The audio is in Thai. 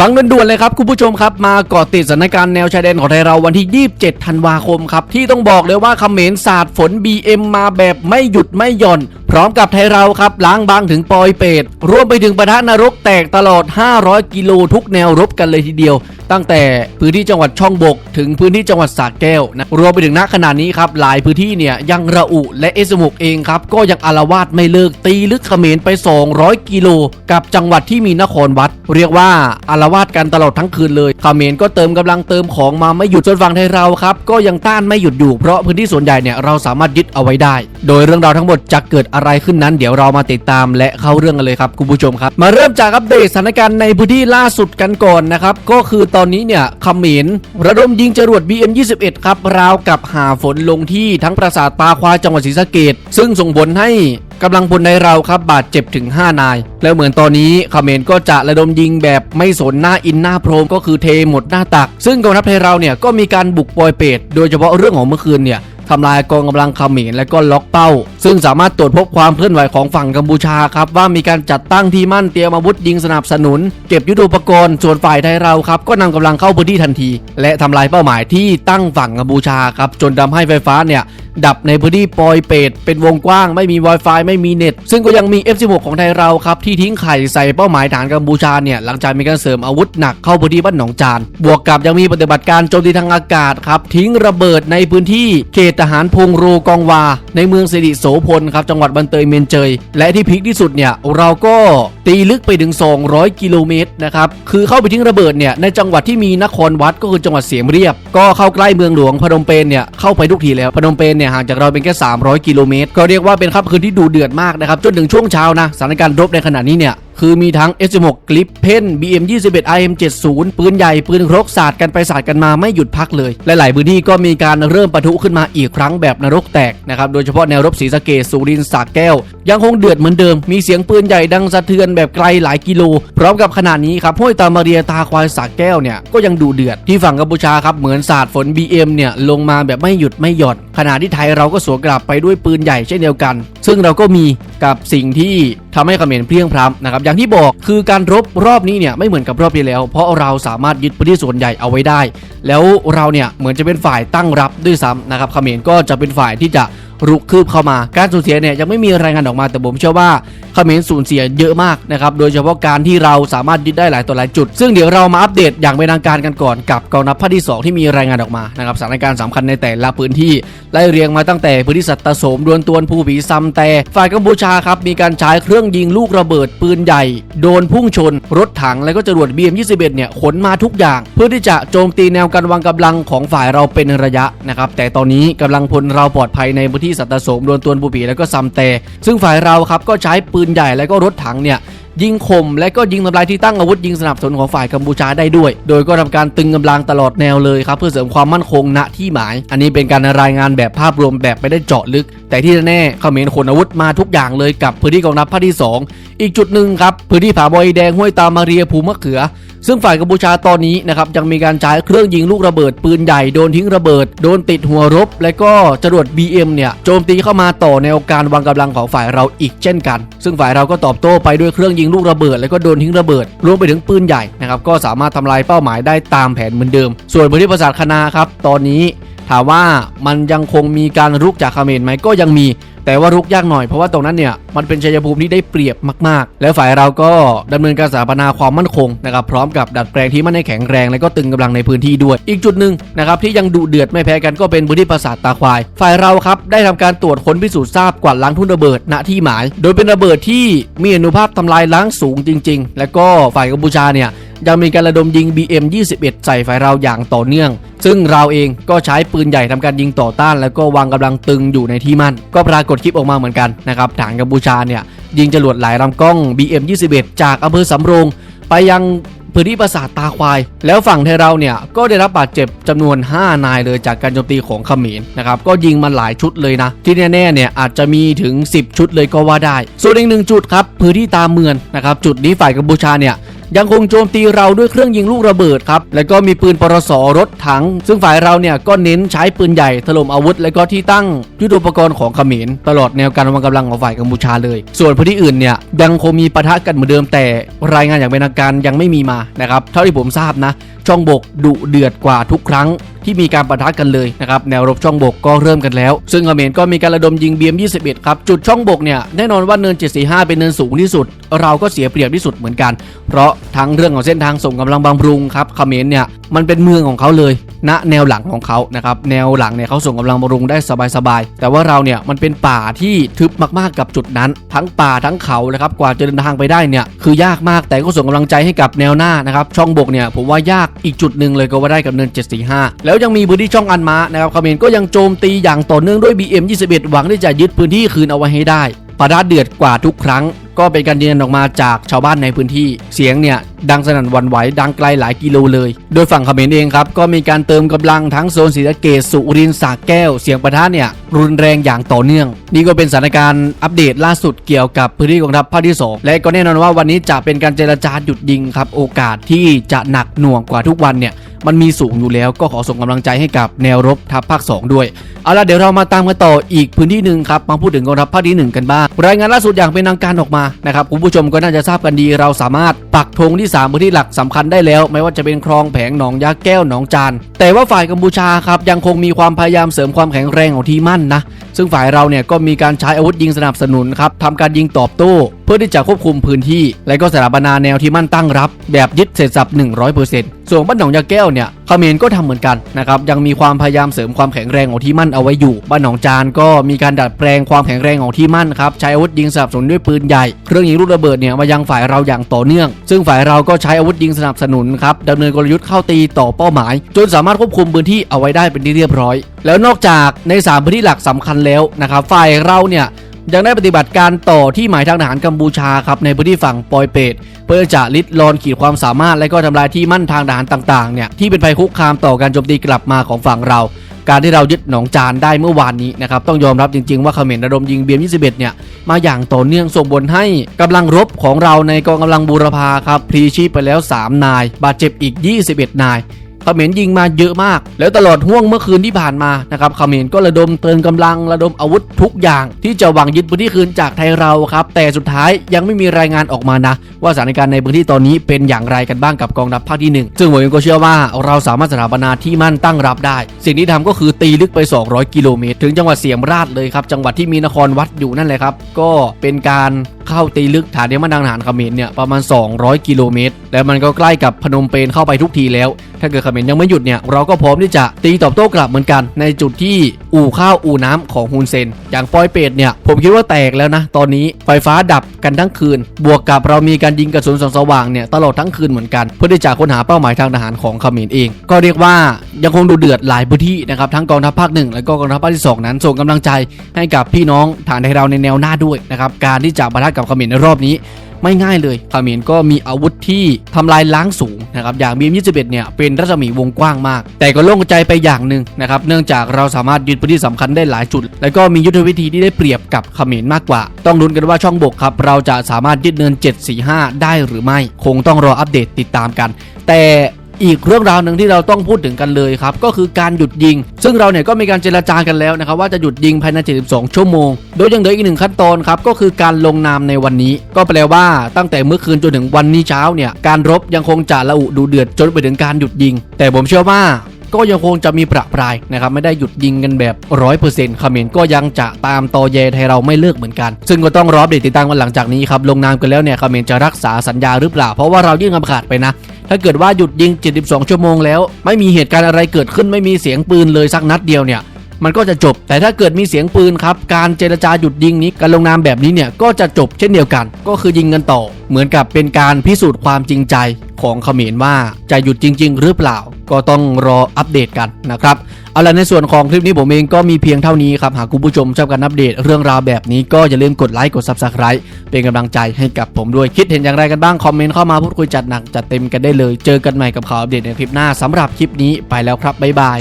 ฟังด่วนๆเลยครับคุณผู้ชมครับมาเกาะติดสถานการณ์แนวชายแดนของไทยเราวันที่ 27 ธันวาคมครับที่ต้องบอกเลยว่าเขมรสาดฝน BM มาแบบไม่หยุดไม่หย่อน ร้อมกับไทยเราครับล้างบางถึงปอยเปตรวมไปถึงประทะนรกแตกตลอด 500 กิโลทุกแนวรบกันเลยทีเดียว ตั้งแต่พื้นที่จังหวัดช่องบก ถึงพื้นที่จังหวัดสระแก้วนะรวมไปถึงณขณะนี้ครับหลายพื้นที่เนี่ยยังระอุและเอสมุกเองครับก็ยังอารวาสไม่เลิกตีลึกเขมรไป 200 กิโล กับจังหวัดที่มีนครวัด เรียกว่าอารวาสกันตลอดทั้งคืนเลยเขมรก็เติมกำลังเติมของมาไม่หยุดจนฝั่งไทยเราครับก็ยังต้านไม่หยุดอยู่เพราะพื้นที่ส่วนใหญ่เนี่ยเราสามารถยึดเอาไว้ได้ โดยเรื่องราวทั้งหมดจะเกิดอะไรขึ้นนั้นเดี๋ยวเรามาติดตามและเข้าเรื่องกันเลยครับคุณผู้ชมครับ มาเริ่มจากอัปเดตสถานการณ์ในพื้นที่ล่าสุดกันก่อนนะครับ ก็คือตอนนี้เนี่ยขมิรระดมยิงจรวด BM21 ครับราวกับหาฝนลงที่ทั้งปราสาทตาควาจังหวัดศรีสะเกดซึ่งส่งผลให้กำลังพลในเราครับบาดเจ็บถึง 5 นาย แล้วเหมือนตอนนี้เขมรก็จะระดมยิงแบบไม่สนหน้าอินหน้าโพรงก็คือเทหมดหน้าตัก ซึ่งกองทัพไทยเราเนี่ยก็มีการบุกปอยเปตโดยเฉพาะเรื่องของเมื่อคืนเนี่ย ทำลายกองกำลังเขมรและก็ล็อกเป้า ซึ่งสามารถตรวจพบความเคลื่อนไหวของฝั่งกัมพูชาครับว่ามีการจัดตั้งที่มั่นเตรียมอาวุธยิงสนับสนุน เก็บยุทโธปกรณ์ส่วนฝ่ายไทยเราครับก็นำกำลังเข้าพื้นที่ทันที และทำลายเป้าหมายที่ตั้งฝั่งกัมพูชาครับจนทำให้ไฟฟ้าเนี่ย ดับในพื้นที่ปอยเปตเป็นวงกว้างไม่มี Wi-Fi ไม่มีเน็ต ซึ่งก็ยังมี F16 ของไทยเราครับ ที่ทิ้งไข่ใส่เป้าหมายฐานกัมพูชาเนี่ย หลังจากมีการเสริมอาวุธหนักเข้าพื้นที่บ้านหนองจาน บวกกับยังมีปฏิบัติการโจมตีทางอากาศครับ ทิ้งระเบิดในพื้นที่เขตทหารพงโรกองวา ในเมืองสิริโสพลครับจังหวัดบันเตยเมียนเจย และที่พีคที่สุดเนี่ยเราก็ตีลึกไปถึง 200 กิโลเมตรนะครับคือเข้าไปทิ้งระเบิดเนี่ยในจังหวัดที่มีนครวัดก็คือจังหวัดเสียมเรียบ ก็เข้าใกล้เมืองหลวงพนมเปญเนี่ยเข้าไปทุกทีแล้วพนมเปญเนี่ยห่างจากเราเป็นแค่ 300 กิโลเมตรก็เรียกว่าเป็นค่ำคืนที่ดูเดือดมากนะครับจนถึงช่วงเช้านะสถานการณ์รบในขณะนี้เนี่ย คือมีทั้ง S16 กลิปเพน BM 21 IM 70 ปืนใหญ่ปืนครกสาดกันไปสาดกันมาไม่หยุดพักเลยลหลายพื้นที่ก็มีการเริ่มปะทุขึ้นมาอีกครั้งแบบนรกแตกนะครับโดยเฉพาะแนวรบศรีสะเกษสุรินทร์สากแก้ว ยังคงเดือดเหมือนเดิม มีเสียงปืนใหญ่ดังสะเทือนแบบไกลหลายกิโล พร้อมกับขณะนี้ครับห้วยตามาเรียตาควายสากแก้วเนี่ยก็ยังดูเดือดที่ฝั่งกัมพูชาครับเหมือนสาดฝน BM เนี่ยลงมาแบบไม่หยุดไม่หย่อนขณะที่ไทยเราก็สวนกลับไปด้วยปืนใหญ่เช่นเดียวกัน ซึ่งเราก็มีกับสิ่งที่ทำให้เขมรเพลียงพร้ำนะครับอย่างที่บอกคือการรบรอบนี้เนี่ยไม่เหมือนกับรอบที่แล้ว เพราะเราสามารถยึดพื้นที่ส่วนใหญ่เอาไว้ได้ แล้วเราเนี่ยเหมือนจะเป็นฝ่ายตั้งรับด้วยซ้ำนะครับเขมรก็จะเป็นฝ่ายที่จะรุกคืบเข้ามา การสูญเสียเนี่ยยังไม่มีรายงานออกมาแต่ผมเชื่อว่าเขมรสูญเสียเยอะมากนะครับโดยเฉพาะการที่เราสามารถยึดได้หลายต่อหลายจุด ซึ่งเดี๋ยวเรามาอัปเดตอย่างเป็นทางการกันก่อนกับกองทัพภาคที่สองที่มีรายงานออกมานะครับสถานการณ์สำคัญในแต่ละพื้นที่ไล่เรียงมาตั้งแต่พื้นที่สัตตโสมดวนตวนภูผีซัมแต่ฝ่ายกัมพูชาครับมีการใช้เครื่องยิงลูกระเบิดปืนใหญ่ โดนพุ่งชน รถถังแล้วก็จรวด BM21 เนี่ยขนมาทุกอย่าง เพื่อที่จะโจมตีแนวกันวางกำลังของฝ่ายเราเป็นระยะนะครับแต่ตอนนี้กำลังพลเราปลอดภัยในพื้นที่ที่สัตโสมดวนตวนภูผีแล้วก็ซัมแต่ซึ่งฝ่ายเราครับก็ใช้ปืนใหญ่แล้วก็รถถังเนี่ยยิงข่มและก็ยิงทำลายที่ตั้งอาวุธยิงสนับสนุนของฝ่ายกัมพูชาได้ด้วย โดยก็ทำการตึงกำลังตลอดแนวเลยครับ เพื่อเสริมความมั่นคงณที่หมาย อันนี้เป็นการรายงานแบบภาพรวมแบบไม่ได้เจาะลึก แต่ที่แน่เขมรขนอาวุธมาทุกอย่างเลยกับพื้นที่กองทัพภาคที่ 2 อีกจุดหนึ่งครับพื้นที่ผาบอยแดงห้วยตามาเรียภูมะเขือ ซึ่งฝ่ายกัมพูชาตอนนี้นะครับยังมีการใช้เครื่องยิงลูกระเบิดปืนใหญ่โดนทิ้งระเบิด โดนติดหัวรบ และก็จรวด BM เนี่ยโจมตีเข้ามาต่อแนวการวางกำลังของฝ่ายเราอีกเช่นกัน ซึ่งฝ่ายเราก็ตอบโต้ไปด้วยเครื่องยิงลูกระเบิด และก็โดนทิ้งระเบิดรวมไปถึงปืนใหญ่นะครับก็สามารถทำลายเป้าหมายได้ตามแผนเหมือนเดิม ส่วนพื้นที่ปราสาทคณาครับตอนนี้ ถามว่ามันยังคงมีการรุกจากเขมรไหมก็ยังมี แต่ว่ารุกยากหน่อยเพราะว่าตรงนั้นเนี่ยมันเป็นชัยภูมิที่ได้เปรียบมากๆ แล้วฝ่ายเราก็ดำเนินการสถาปนาความมั่นคงนะครับพร้อมกับดัดแปลงที่มันให้แข็งแรงและก็ตึงกำลังในพื้นที่ด้วย อีกจุดหนึ่งนะครับที่ยังดุเดือดไม่แพ้กันก็เป็นพื้นที่ปราสาทตาควาย ฝ่ายเราครับได้ทำการตรวจค้นพิสูจน์ทราบกวาดล้างทุ่นระเบิดณที่หมาย โดยเป็นระเบิดที่มีอนุภาพทำลายล้างสูงจริง ๆ และก็ฝ่ายกัมพูชาเนี่ย ยังมีการระดมยิง BM 21 ใส่ฝ่ายเราอย่างต่อเนื่อง ซึ่งเราเองก็ใช้ปืนใหญ่ทำการยิงต่อต้าน แล้วก็วางกำลังตึงอยู่ในที่มั่น ก็ปรากฏคลิปออกมาเหมือนกันนะครับฐานกัมพูชาเนี่ยยิงจรวดหลายลำกล้อง BM 21 จากอำเภอสำโรง ไปยังพื้นที่ปราสาทตาควาย แล้วฝั่งไทยเราเนี่ยก็ได้รับบาดเจ็บจำนวน 5 นายเลยจากการโจมตีของขมรนะครับก็ยิงมาหลายชุดเลยนะ ที่แน่ๆเนี่ยอาจจะมีถึง 10 ชุดเลยก็ว่าได้ ส่วนอีกหนึ่งจุดครับพื้นที่ตาเมืองนะครับจุดนี้ฝ่ายกัมพูชาเนี่ยยังคงโจมตีเราด้วยเครื่องยิงลูกระเบิดครับ แล้วก็มีปืนปรสรถถัง ซึ่งฝ่ายเราเนี่ยก็เน้นใช้ปืนใหญ่ถล่มอาวุธ และก็ที่ตั้งยุทโธปกรณ์ของเขมรตลอดแนวการวางกำลังของฝ่ายกัมพูชาเลย ส่วนพื้นที่อื่นเนี่ยยังคงมีปะทะกันเหมือนเดิมแต่รายงานอย่างเป็นทางการยังไม่มีมานะครับเท่าที่ผมทราบนะช่องบกดุเดือดกว่าทุกครั้ง ที่มีการปะทะกันเลยนะครับแนวรบช่องบกก็เริ่มกันแล้ว ซึ่งเขมรก็มีการระดมยิง BM21 ครับจุดช่องบกเนี่ยแน่นอนว่าเนิน 745 เป็นเนินสูงที่สุด เราก็เสียเปรียบที่สุดเหมือนกัน เพราะทั้งเรื่องของเส้นทางส่งกำลังบำรุงครับเขมรเนี่ยมันเป็นเมืองของเขาเลยณแนวหลังของเขานะครับแนวหลังเนี่ยเขาส่งกำลังบำรุงได้สบายๆแต่ว่าเราเนี่ยมันเป็นป่าที่ทึบมากๆกับจุดนั้น ทั้งป่าทั้งเขานะครับกว่าจะเดินทางไปได้เนี่ยคือยากมากแต่ก็ส่งกำลังใจให้กับแนวหน้านะครับช่องบกเนี่ยผมว่ายากอีกจุดหนึ่งเลยก็ว่าได้กับเนิน 745 แล้วยังมีพื้นที่ช่องอันมานะครับเขมรก็ยังโจมตีอย่างต่อเนื่องด้วย BM21 หวังที่จะยึดพื้นที่คืนเอาไว้ให้ได้ปะทะเดือดกว่าทุกครั้ง ก็เป็นการยืนยันออกมาจากชาวบ้านในพื้นที่ เสียงเนี่ย ดังสนั่นวันไหวดังไกลหลายกิโลเลย โดยฝั่งเขมรเองครับ ก็มีการเติมกำลังทั้งโซนศรีสะเกษสุรินทร์สระแก้ว เสียงประทะเนี่ย รุนแรงอย่างต่อเนื่อง นี่ก็เป็นสถานการณ์อัปเดตล่าสุดเกี่ยวกับพื้นที่กองทัพภาคที่ 2 และก็แน่นอนว่าวันนี้จะเป็นการเจรจาหยุดยิงครับโอกาสที่จะหนักหน่วงกว่าทุกวันเนี่ย มันมีสูงอยู่แล้วก็ขอส่งกำลังใจให้กับแนวรบทัพภาค 2 ด้วย เอาล่ะเดี๋ยวเรามาตามกันต่ออีกพื้นที่หนึ่งครับ มาพูดถึงกองทัพภาคที่หนึ่งกันบ้าง รายงานล่าสุดอย่างเป็นทางการออกมานะครับคุณผู้ชมก็น่าจะทราบกันดีเราสามารถปักธงที่3พื้นที่หลักสำคัญได้แล้ว ไม่ว่าจะเป็นคลองแผงหนองยาแก้วหนองจาน แต่ว่าฝ่ายกัมพูชาครับยังคงมีความพยายามเสริมความแข็งแรงของที่มั่นนะ ซึ่งฝ่ายเราเนี่ยก็มีการใช้อาวุธยิงสนับสนุนครับทำการยิงตอบโต้ เพื่อที่จะควบคุมพื้นที่ และก็สถาปนาแนวที่มั่นตั้งรับ แบบยึดเสร็จสับ 100%ส่วนบ้านหนองยาแก้วเนี่ย เขมรก็ทำเหมือนกันนะครับยังมีความพยายามเสริมความแข็งแรงของที่มั่นเอาไว้อยู่ บ้านหนองจานก็มีการดัดแปลงความแข็งแรงของที่มั่นครับใช้อาวุธยิงสนับสนุนด้วยปืนใหญ่ เครื่องยิงลูกระเบิดเนี่ยมายังฝ่ายเราอย่างต่อเนื่อง ซึ่งฝ่ายเราก็ใช้อาวุธยิงสนับสนุนครับดำเนินกลยุทธ์เข้าตีต่อเป้าหมาย จนสามารถควบคุมพื้นที่เอาไว้ได้เป็นที่เรียบร้อย แล้วนอกจากในสามพื้นที่หลักสำคัญแล้วนะครับฝ่ายเราเนี่ย ยังได้ปฏิบัติการต่อที่หมายทางทหารกัมพูชาครับในพื้นที่ฝั่งปอยเปตเพื่อจะลิดรอนขีดความสามารถและก็ทำลายที่มั่นทางทหารต่างๆเนี่ยที่เป็นภัยคุกคามต่อการโจมตีกลับมาของฝั่งเรา การที่เรายึดหนองจานได้เมื่อวานนี้นะครับต้องยอมรับจริง ๆ ว่าเขมรระดมยิงเบียม21เนี่ยมาอย่างต่อเนื่องส่งผลให้กำลังรบของเราในกองกำลังบูรพาครับพลีชีพไปแล้ว 3 นาย บาดเจ็บอีก 21 นาย เขมรยิงมาเยอะมาก แล้วตลอดห่วงเมื่อคืนที่ผ่านมานะครับเขมรก็ระดมเติมกำลังระดมอาวุธทุกอย่าง ที่จะหวังยึดพื้นที่คืนจากไทยเราครับ แต่สุดท้ายยังไม่มีรายงานออกมานะ ว่าสถานการณ์ในพื้นที่ตอนนี้เป็นอย่างไรกันบ้างกับกองทัพภาคที่หนึ่งซึ่งผมเองก็เชื่อว่าเราสามารถสถาปนาที่มั่นตั้งรับได้ สิ่งที่ทำก็คือตีลึกไป 200 กิโลเมตร ถึงจังหวัดเสียมราชเลยครับจังหวัดที่มีนครวัดอยู่นั่นแหละครับก็เป็นการ เข้าตีลึกฐานเดียมันดังฐานเขมรเนี่ยประมาณ 200 กิโลเมตร แล้วมันก็ใกล้กับพนมเปญเข้าไปทุกทีแล้ว ถ้าเกิดเขมรยังไม่หยุดเนี่ยเราก็พร้อมที่จะตีตอบโต้กลับเหมือนกัน ในจุดที่อู่ข้าวอู่น้ำของฮุนเซน อย่างปอยเปตเนี่ยผมคิดว่าแตกแล้วนะ ตอนนี้ไฟฟ้าดับกันทั้งคืน บวกกับเรามีการยิงกระสุนส่องสว่างเนี่ยตลอดทั้งคืนเหมือนกัน เพื่อที่จะค้นหาเป้าหมายทางทหารของเขมรเอง ก็เรียกว่ายังคงดูเดือดหลายพื้นที่นะครับทั้งกองทัพภาคหนึ่งและก็กองทัพภาคที่สองนั้นส่งกำลังใจให้กับพี่น้องฐานไทยเราในแนวหน้าด้วยนะครับการที่จะปะทะกับเขมรในรอบนี้ไม่ง่ายเลยเขมรก็มีอาวุธที่ทำลายล้างสูงนะครับอย่างบีม21เนี่ยเป็นรัศมีวงกว้างมาก แต่ก็โล่งใจไปอย่างหนึ่งนะครับเนื่องจากเราสามารถยึดพื้นที่สำคัญได้หลายจุด แล้วก็มียุทธวิธีที่ได้เปรียบกับเขมรมากกว่า ต้องลุ้นกันว่าช่องบกครับเราจะสามารถยึดเนิน 745 ได้หรือไม่ คงต้องรออัปเดตติดตามกัน แต่ อีกเรื่องราวหนึ่งที่เราต้องพูดถึงกันเลยครับก็คือการหยุดยิง ซึ่งเราเนี่ยก็มีการเจรจากันแล้วนะครับว่าจะหยุดยิงภายใน 72 ชั่วโมง โดยยังเหลืออีกหนึ่งขั้นตอนครับก็คือการลงนามในวันนี้ ก็แปลว่าตั้งแต่เมื่อคืนจนถึงวันนี้เช้าเนี่ยการรบยังคงจะระอุดูเดือดจนไปถึงการหยุดยิง แต่ผมเชื่อว่าก็ยังคงจะมีประปรายนะครับไม่ได้หยุดยิงกันแบบร้อยเปอร์เซ็นต์เขมรก็ยังจะตามตอแยไทยเราไม่เลิกเหมือนกัน ซึ่งก็ต้องรอเดตติดตามกันหลังจากนี้ครับลงนามกันแล้วเนี่ยเขมรจะรักษาสัญญาหรือเปล่า เพราะว่าเรายื่นคำขาดไปนะ ถ้าเกิดว่าหยุดยิง 72 ชั่วโมงแล้ว ไม่มีเหตุการณ์อะไรเกิดขึ้นไม่มีเสียงปืนเลยสักนัดเดียวเนี่ยมันก็จะจบ แต่ถ้าเกิดมีเสียงปืนครับ การเจรจาหยุดยิงนี้ การลงนามแบบนี้เนี่ย ก็จะจบเช่นเดียวกัน ก็คือยิงกันต่อ เหมือนกับเป็นการพิสูจน์ความจริงใจของเขมรว่าจะหยุดจริง ๆ หรือเปล่า ก็ต้องรออัปเดตกันนะครับ เอาละในส่วนของคลิปนี้ผมเองก็มีเพียงเท่านี้ครับ หากคุณผู้ชมชอบการอัปเดตเรื่องราวแบบนี้ก็อย่าลืมกดไลค์กด Subscribe เป็นกำลังใจให้กับผมด้วยคิดเห็นอย่างไรกันบ้าง คอมเมนต์เข้ามาพูดคุยจัดหนักจัดเต็มกันได้เลย เจอกันใหม่กับข่าวอัปเดตในคลิปหน้าสำหรับคลิปนี้ไปแล้วครับบ๊ายบาย